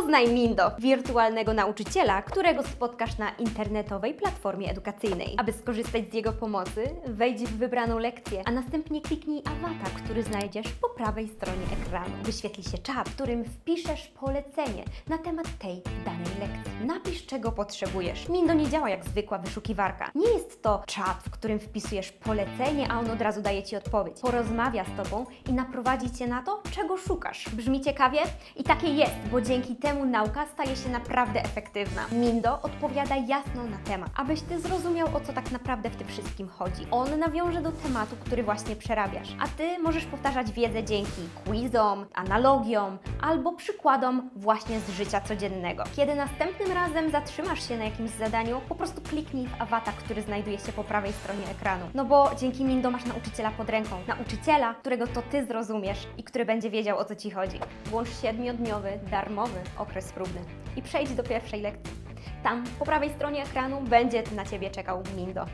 Poznaj Mindo, wirtualnego nauczyciela, którego spotkasz na internetowej platformie edukacyjnej. Aby skorzystać z jego pomocy, wejdź w wybraną lekcję, a następnie kliknij awatar, który znajdziesz po prawej stronie ekranu. Wyświetli się czat, w którym wpiszesz polecenie na temat tej danej lekcji. Napisz, czego potrzebujesz. Mindo nie działa jak zwykła wyszukiwarka. Nie jest to czat, w którym wpisujesz polecenie, a on od razu daje Ci odpowiedź. Porozmawia z Tobą i naprowadzi Cię na to, czego szukasz. Brzmi ciekawie? I takie jest, bo dzięki temu nauka staje się naprawdę efektywna. Mindo odpowiada jasno na temat, abyś Ty zrozumiał, o co tak naprawdę w tym wszystkim chodzi. On nawiąże do tematu, który właśnie przerabiasz, a Ty możesz powtarzać wiedzę dzięki quizom, analogiom albo przykładom właśnie z życia codziennego. Kiedy następnym razem zatrzymasz się na jakimś zadaniu, po prostu kliknij w awatar, który znajduje się po prawej stronie ekranu. No bo dzięki Mindo masz nauczyciela pod ręką. Nauczyciela, którego to Ty zrozumiesz i który będzie wiedział, o co Ci chodzi. Włącz siedmiodniowy, darmowy okres próbny i przejdź do pierwszej lekcji. Tam, po prawej stronie ekranu, będzie na Ciebie czekał Mindo.